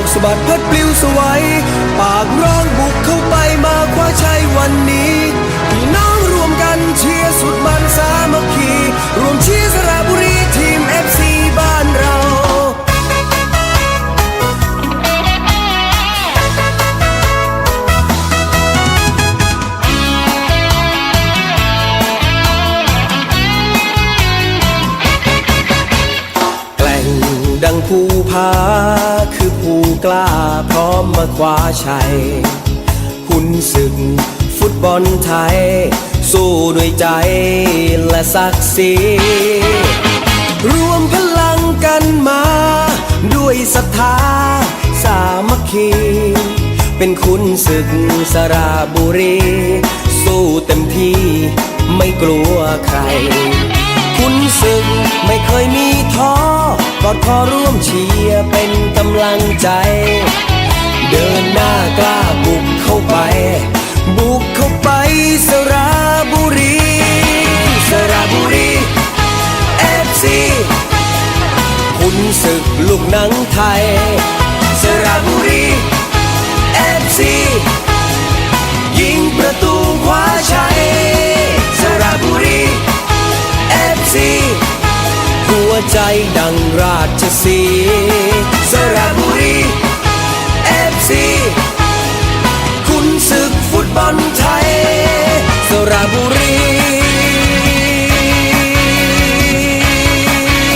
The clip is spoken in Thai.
กสะบัดพัดปลิวสวัยปากร้องบุกเข้าไปมาคว้าชัยวันนี้พี่น้องรวมกันเชียร์สุดมันสามัคคีรวมเชียร์สระบุรีทีม FC บ้านเราแกล่งดังภูผา ล้าพร้อมมาคว้าชัย คุณศึกฟุตบอลไทย สู้ด้วยใจและศักดิ์ศรีรวมพลังกันมา ด้วยศรัทธาสามัคคี เป็นคุณศึกสระบุรี สู้เต็มที่ไม่กลัวใคร คุณศึกไม่เคยมีท้อกอดคอร่วมเชียร์เป็น ลังใจ เดินหน้ากล้าบุกเข้าไป บุกเข้าไปสระบุรีสระบุรีเอฟซีคุณศึกลูกหนังไทย สระบุรีเอฟซียิงประตูคว้าชัยสระบุรีเอฟซีหัวใจดังราชสี aburrir.